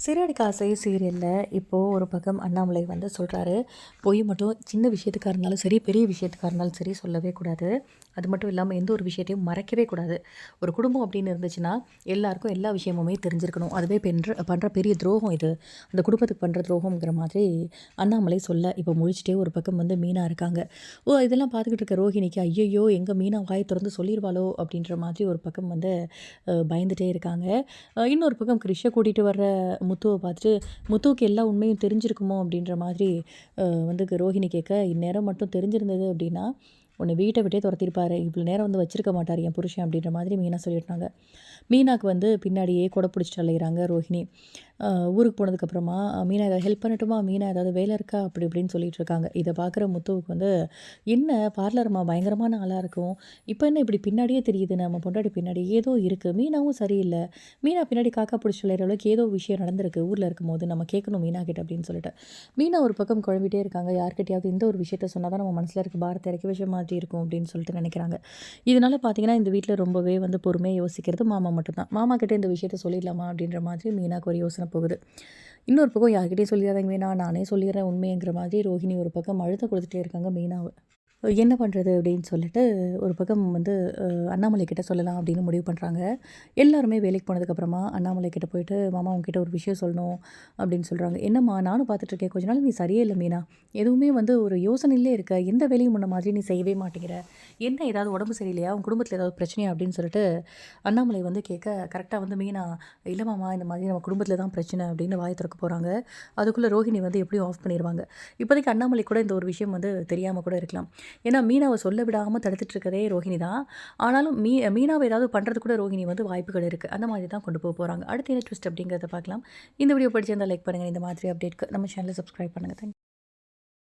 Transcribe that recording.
சிறடி காசை சீரியலில் இப்போது ஒரு பக்கம் அண்ணாமலை வந்து சொல்கிறாரு பொய் மட்டும் சின்ன விஷயத்துக்காக இருந்தாலும் சரி பெரிய விஷயத்துக்காக இருந்தாலும் சரி சொல்லவே கூடாது. அது மட்டும் இல்லாமல் எந்த ஒரு விஷயத்தையும் மறைக்கவே கூடாது. ஒரு குடும்பம் அப்படின்னு இருந்துச்சுன்னா எல்லாருக்கும் எல்லா விஷயமுமே தெரிஞ்சிருக்கணும். அதுவே பென்ற பண்ணுற பெரிய துரோகம் இது. அந்த குடும்பத்துக்கு பண்ணுற துரோகங்கிற மாதிரி அண்ணாமலை சொல்ல இப்போ முழிச்சிட்டே ஒரு பக்கம் வந்து மீனாக இருக்காங்க. ஓ இதெல்லாம் பார்த்துக்கிட்டு இருக்க ரோஹிணிக்கு ஐயையோ எங்கள் மீனா வாய் திறந்து சொல்லிடுவாளோ அப்படின்ற மாதிரி ஒரு பக்கம் வந்து பயந்துகிட்டே இருக்காங்க. இன்னொரு பக்கம் கிருஷ்ணை கூட்டிகிட்டு வர்ற முத்துவை பார்த்துட்டு முத்துவுக்கு எல்லா உண்மையும் தெரிஞ்சிருக்குமோ? அப்படின்ற மாதிரி வந்து ரோஹிணி கேட்க இந்நேரம் மட்டும் தெரிஞ்சிருந்தது அப்படின்னா உன்னை வீட்டை விட்டே துரத்திருப்பாரு இவ்வளோ நேரம் வந்து வச்சிருக்க மாட்டார் என் புருஷன். அப்படின்ற மாதிரி மீனா சொல்லிட்டாங்க மீனாக்கு வந்து பின்னாடியே கொடை பிடிச்சிட்டு அலைகிறாங்க ரோஹிணி. ஊருக்கு போனதுக்கப்புறமா மீனா ஏதாவது ஹெல்ப் பண்ணட்டுமா? மீனா ஏதாவது வேலை இருக்கா? அப்படி இப்படின்னு சொல்லிட்டு இருக்காங்க. இதை பார்க்குற முத்துவுக்கு வந்து என்ன? பார்லர்மா பயங்கரமான ஆளாக இருக்கும். இப்போ என்ன இப்படி பின்னாடியே தெரியுது? நம்ம பொண்டாடி பின்னாடி ஏதோ இருக்குது மீனாவும் சரியில்லை. மீனா பின்னாடி காக்கா பிடிச்சி விளையாடுற அளவுக்கு ஏதோ விஷயம் நடந்திருக்கு. ஊரில் இருக்கும்போது நம்ம கேட்கணும் மீனா கிட்ட அப்படின்னு சொல்லிட்டு. மீனா ஒரு பக்கம் குழம்பிட்டே இருக்காங்க. யார்கிட்டையாவது இந்த ஒரு விஷயத்த சொன்னால் தான் நம்ம மனசில் இருக்க பாரத்தை இறக்கி விஷய மாதிரி இருக்கும் அப்படின்னு சொல்லிட்டு நினைக்கிறாங்க. இதனால் பார்த்தீங்கன்னா இந்த வீட்டில் ரொம்பவே வந்து பொறுமையாக யோசிக்கிறது மாமா மட்டும்தான். மாமா கிட்டே இந்த விஷயத்த சொல்லிடலாமா? அப்படின்ற மாதிரி மீனாக்கு ஒரு யோசனை போகுது. இன்னொரு பக்கம் யார்கிட்டையும் சொல்லிடாதீங்க மீனா. நானே சொல்லிடுறேன் உண்மைங்கிற மாதிரி ரோஹிணி ஒரு பக்கம் அழுத்த கொடுத்துட்டே இருக்காங்க மீனாவை. என்ன பண்ணுறது அப்படின்னு சொல்லிட்டு ஒரு பக்கம் வந்து அண்ணாமலை கிட்ட சொல்லலாம் அப்படின்னு முடிவு பண்ணுறாங்க எல்லாருமே வேலைக்கு போனதுக்கப்புறமா அண்ணாமலை கிட்ட போயிட்டு மாமா உங்ககிட்ட ஒரு விஷயம் சொல்லணும் அப்படின்னு சொல்கிறாங்க என்னம்மா நானும் பார்த்துட்ருக்கேன் கொஞ்ச நாள் நீ சரியே இல்லை மீனா. எதுவுமே வந்து ஒரு யோசனையிலே இருக்க. எந்த வேலையும் முன்ன மாதிரி நீ செய்யவே மாட்டேங்கிற. என்ன ஏதாவது உடம்பு சரியில்லையா? உன் குடும்பத்தில் ஏதாவது பிரச்சனையா? அப்படின்னு சொல்லிட்டு அண்ணாமலை வந்து கேட்க கரெக்டாக வந்து மீனா இல்லை மாமா இந்த மாதிரி நம்ம குடும்பத்தில் தான் பிரச்சனை அப்படின்னு வாய் திறக்க போகிறாங்க அதுக்குள்ளே ரோஹிணி வந்து எப்படியும் ஆஃப் பண்ணிடுவாங்க இப்போதைக்கு அண்ணாமலை கூட இந்த ஒரு விஷயம் வந்து தெரியாமல் கூட இருக்கலாம். ஏன்னா மீனாவை சொல்ல விடாமல் தடுத்துட்டு இருக்கதே ரோஹிணி தான். ஆனாலும் மீ மீனாவை ஏதாவது பண்ணுறது கூட ரோஹிணி வந்து வாய்ப்புகள் இருக்குது அந்த மாதிரி தான் கொண்டு போக போகிறாங்க அடுத்து என்ன ட்விஸ்ட் அப்படிங்கிறத பார்க்கலாம். இந்த வீடியோ படிச்சிருந்தால் லைக் பண்ணுங்கள் இந்த மாதிரி அப்டேட்க்கு நம்ம சேனலை சப்ஸ்கிரைப் பண்ணுங்கள் தேங்க்